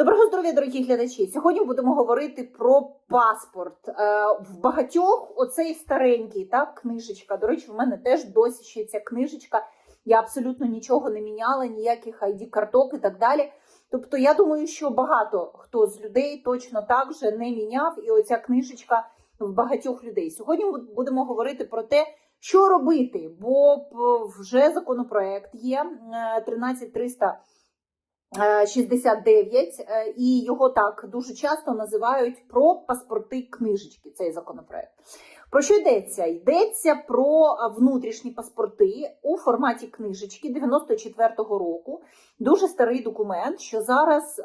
Доброго здоров'я, дорогі глядачі! Сьогодні будемо говорити про паспорт. Е, В багатьох оцей старенький, так, книжечка. До речі, в мене теж досі ще ця книжечка. Я абсолютно нічого не міняла, ніяких id карток і так далі. Тобто, я думаю, що багато хто з людей точно так же не міняв, і оця книжечка в багатьох людей. Сьогодні будемо говорити про те, що робити, бо вже законопроект є е, 13300 е, 69, е, і його так дуже часто називають про паспорти книжечки. Цей законопроект. Про що йдеться? Йдеться про е, внутрішні паспорти у форматі книжечки 94-го року. Дуже старий документ, що зараз е,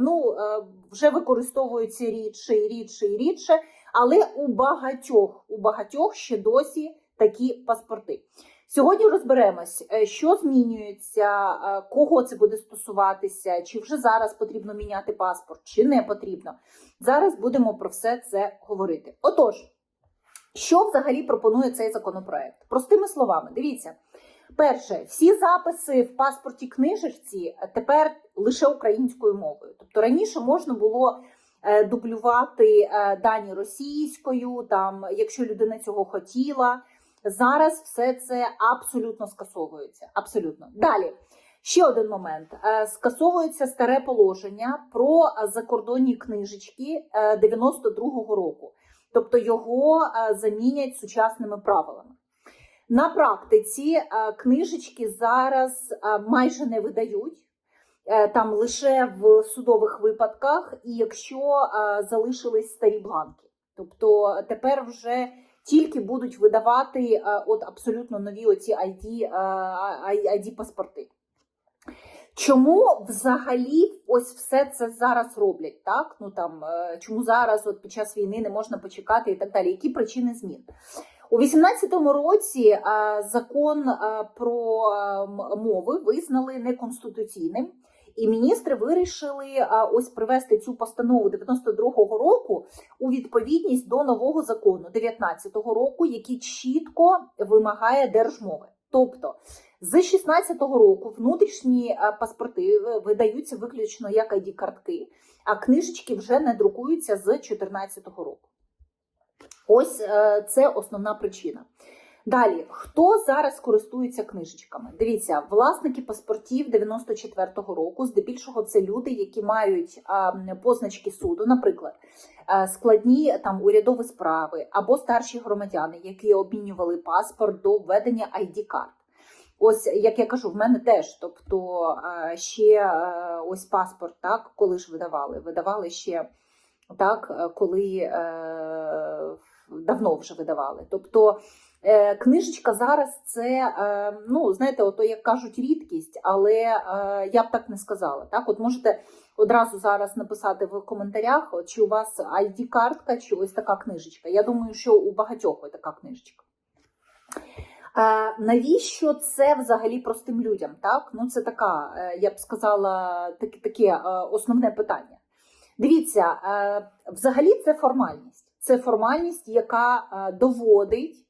ну, е, вже використовується рідше і рідше і рідше, але у багатьох, у багатьох ще досі такі паспорти. Сьогодні розберемось, е, що змінюється, е, кого це буде стосуватися, чи вже зараз потрібно міняти паспорт, чи не потрібно. Зараз будемо про все це говорити. Отож, що взагалі пропонує цей законопроект? Простими словами, дивіться. Перше, всі записи в паспорті книжечці тепер лише українською мовою. Тобто раніше можна було е, дублювати е, дані російською, там, якщо людина цього хотіла. Зараз все це абсолютно скасовується. Абсолютно. Далі. Ще один момент. Е, Скасовується старе положення про закордонні книжечки е, 92-го року. Тобто його е, замінять сучасними правилами. На практиці е, книжечки зараз е, майже не видають. Е, Там лише в судових випадках, і якщо е, залишились старі бланки. Тобто тепер вже тільки будуть видавати е, от абсолютно нові оці ID, е, ID паспорти. Чому взагалі ось все це зараз роблять? Так? Ну там е, чому зараз, от під час війни, не можна почекати і так далі? Які причини змін? У 18-му році е, закон е, про е, мови визнали неконституційним, і міністри вирішили ось привести цю постанову 92-го року у відповідність до нового закону 19-го року, який чітко вимагає держмови. Тобто з 16-го року внутрішні паспорти видаються виключно як id картки, а книжечки вже не друкуються з 14-го року. Ось е, це основна причина. Далі, хто зараз користується книжечками? Дивіться, власники паспортів 94-го року, здебільшого, це люди, які мають позначки суду, наприклад, е, складні там урядові справи або старші громадяни, які обмінювали паспорт до введення id карт Ось, як я кажу, в мене теж. Тобто е, ще е, ось паспорт, так, коли ж видавали? Видавали ще так, коли давно вже видавали. Тобто книжечка зараз це, е, ну, знаєте, ото, як кажуть, рідкість, але е, я б так не сказала. Так, от можете одразу зараз написати в коментарях, чи у вас ID-картка, чи ось така книжечка. Я думаю, що у багатьох така книжечка. Е, навіщо це взагалі простим людям? Так? Ну, це така, е, я б сказала, таке, таке е, основне питання. Дивіться, е, взагалі це формальність. Це формальність, яка е, доводить,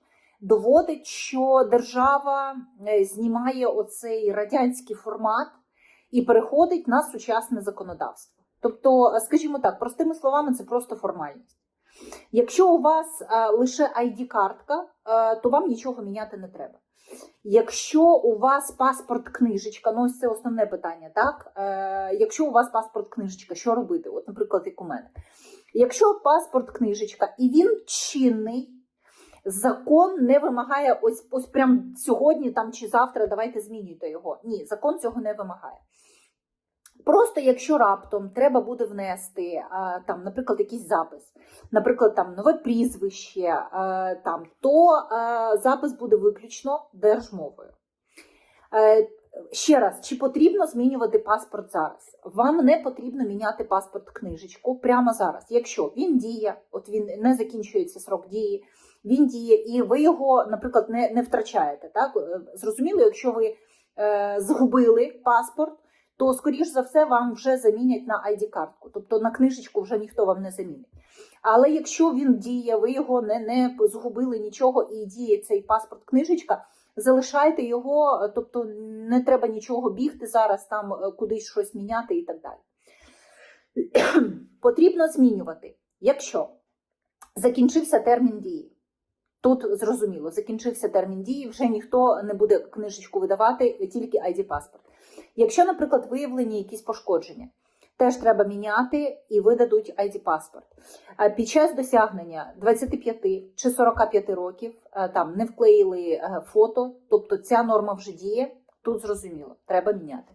доводить, що держава е, знімає оцей радянський формат і переходить на сучасне законодавство. Тобто, скажімо так, простими словами, це просто формальність. Якщо у вас е, лише ID-картка, е, то вам нічого міняти не треба. Якщо у вас паспорт книжечка, ну ось це основне питання, так? Якщо у вас паспорт книжечка, що робити? От, наприклад, як у мене. Якщо паспорт книжечка і він чинний, закон не вимагає ось ось прям сьогодні там чи завтра давайте змінюйте його. Ні, закон цього не вимагає. Просто якщо раптом треба буде внести там, наприклад, якийсь запис, наприклад, там нове прізвище, там, то запис буде виключно держмовою. Ще раз, чи потрібно змінювати паспорт зараз? Вам не потрібно міняти паспорт книжечку прямо зараз. Якщо він діє, от він не закінчується срок дії, він діє, і ви його, наприклад, не, не втрачаєте. Так? Е, Зрозуміло, якщо ви е, згубили паспорт, то, скоріш за все, вам вже замінять на ID-картку. Тобто на книжечку вже ніхто вам не замінить. Але якщо він діє, ви його не, не згубили нічого і діє цей паспорт-книжечка, залишайте його, тобто не треба нічого бігти зараз, там е, кудись щось міняти і так далі. потрібно змінювати, якщо закінчився термін дії. Тут зрозуміло, закінчився термін дії, вже ніхто не буде книжечку видавати, тільки ID паспорт. Якщо, наприклад, виявлені якісь пошкодження, теж треба міняти і видадуть ID паспорт. Під час досягнення 25 чи 45 років е, там не вклеїли е, фото, тобто ця норма вже діє. Тут зрозуміло, треба міняти.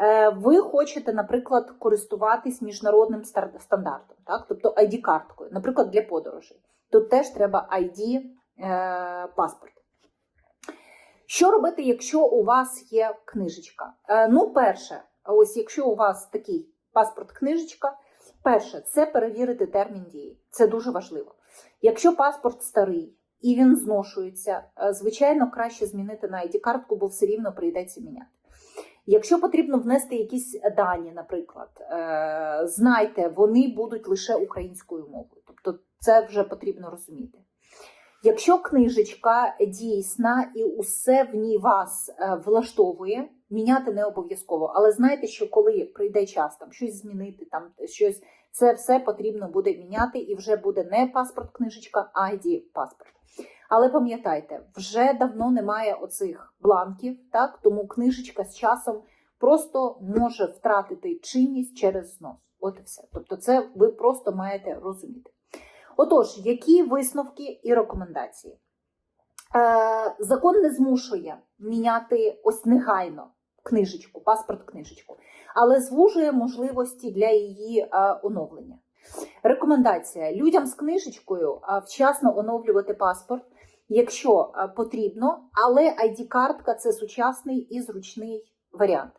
Е, Ви хочете, наприклад, користуватись міжнародним стандартом, так? тобто ID-карткою, наприклад, для подорожей. Тут теж треба ID е, паспорт. Що робити, якщо у вас є книжечка? Е, Ну, перше, ось якщо у вас такий паспорт-книжечка, перше, це перевірити термін дії. Це дуже важливо. Якщо паспорт старий і він зношується, е, звичайно, краще змінити на ID-картку, бо все рівно прийдеться міняти. Якщо потрібно внести якісь дані, наприклад, е, знайте, вони будуть лише українською мовою. Тобто це вже потрібно розуміти. Якщо книжечка дійсна і усе в ній вас е, влаштовує, міняти не обов'язково. Але знайте, що коли прийде час там щось змінити, там щось, це все потрібно буде міняти, і вже буде не паспорт книжечка, а ID паспорт. Але пам'ятайте, вже давно немає оцих бланків, так тому книжечка з часом просто може втратити чинність через знос. От і все. Тобто, це ви просто маєте розуміти. Отож, які висновки і рекомендації? Е, закон не змушує міняти ось негайно книжечку, паспорт книжечку, але звужує можливості для її е, оновлення. Рекомендація людям з книжечкою е, вчасно оновлювати паспорт, якщо е, потрібно, але ID-картка це сучасний і зручний варіант.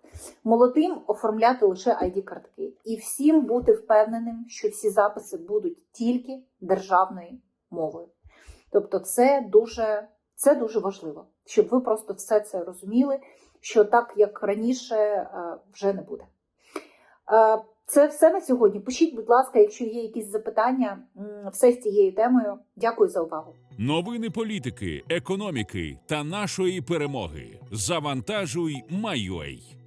Молодим оформляти лише ID-картки і всім бути впевненим, що всі записи будуть тільки державною мовою. Тобто, це дуже, це дуже важливо, щоб ви просто все це розуміли, що так як раніше е, вже не буде. Це все на сьогодні. Пишіть, будь ласка, якщо є якісь запитання, все з цією темою. Дякую за увагу. Новини політики, економіки та нашої перемоги. Завантажуй, майой.